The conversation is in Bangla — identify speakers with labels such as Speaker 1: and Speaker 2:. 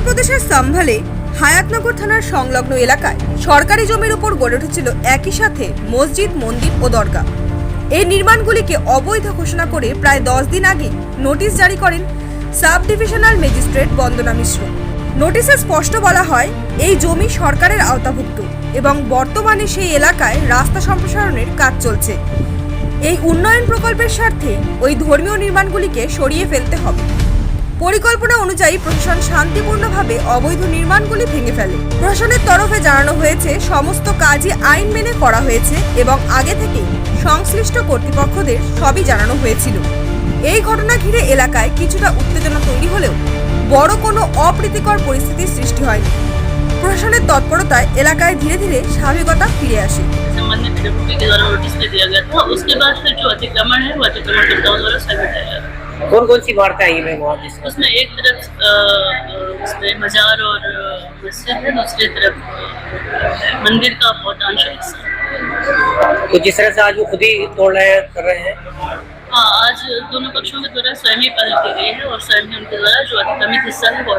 Speaker 1: উত্তরপ্রদেশের সাম্ভালে হায়াতনগর থানার সংলগ্ন এলাকায় সরকারি জমির উপর গড়ে উঠেছিল একই সাথে মসজিদ, মন্দির ও দরগা এই নির্মাণগুলিকে অবৈধ ঘোষণা করে প্রায় দশ দিন আগে নোটিশ জারি করেন sub divisional magistrate Bandana Mishra. নোটিশে স্পষ্ট বলা হয়, এই জমি সরকারের আওতাভুক্ত এবং বর্তমানে সেই এলাকায় রাস্তা সম্প্রসারণের কাজ চলছে। এই উন্নয়ন প্রকল্পের স্বার্থে ওই ধর্মীয় নির্মাণগুলিকে সরিয়ে ফেলতে হবে। পরিকল্পনা অনুযায়ী প্রশাসন শান্তিপূর্ণভাবে অবৈধ নির্মাণগুলি ভেঙে ফেলে প্রশাসনের তরফে জানানো হয়েছে সমস্ত কাজই আইন মেনে করা হয়েছে এবং আগে থেকেই সংশ্লিষ্ট কর্তৃপক্ষদের সবই জানানো হয়েছিল এই ঘটনা ঘিরে এলাকায় কিছুটা উত্তেজনা তৈরি হলেও বড় কোনো অপ্রীতিকর পরিস্থিতির সৃষ্টি হয়নি প্রশাসনের তৎপরতায় এলাকায় ধীরে ধীরে স্বাভাবিকতা ফিরে আসে
Speaker 2: संबंधित रिपोर्ट के द्वारा नोटिस दे दिया गया था उसके बाद फिर जो अतिक्रमण है वो अतिक्रमण कर्ताओं द्वारा सही हटाया गया
Speaker 3: कौन कौन सी वार्ता आई है वहाँ
Speaker 2: उसमें एक तरफ़ उसमें मजार और मस्जिद है दूसरी तरफ़ मंदिर का बहुत हिस्सा
Speaker 3: तो जिस तरह से आज वो खुद ही तोड़ रहे हैं कर रहे हैं?
Speaker 2: हाँ आज दोनों पक्षों के द्वारा स्वयं ही पहल की गई है और स्वयं ही उनके द्वारा जो अतिक्रमित हिस्सा है वो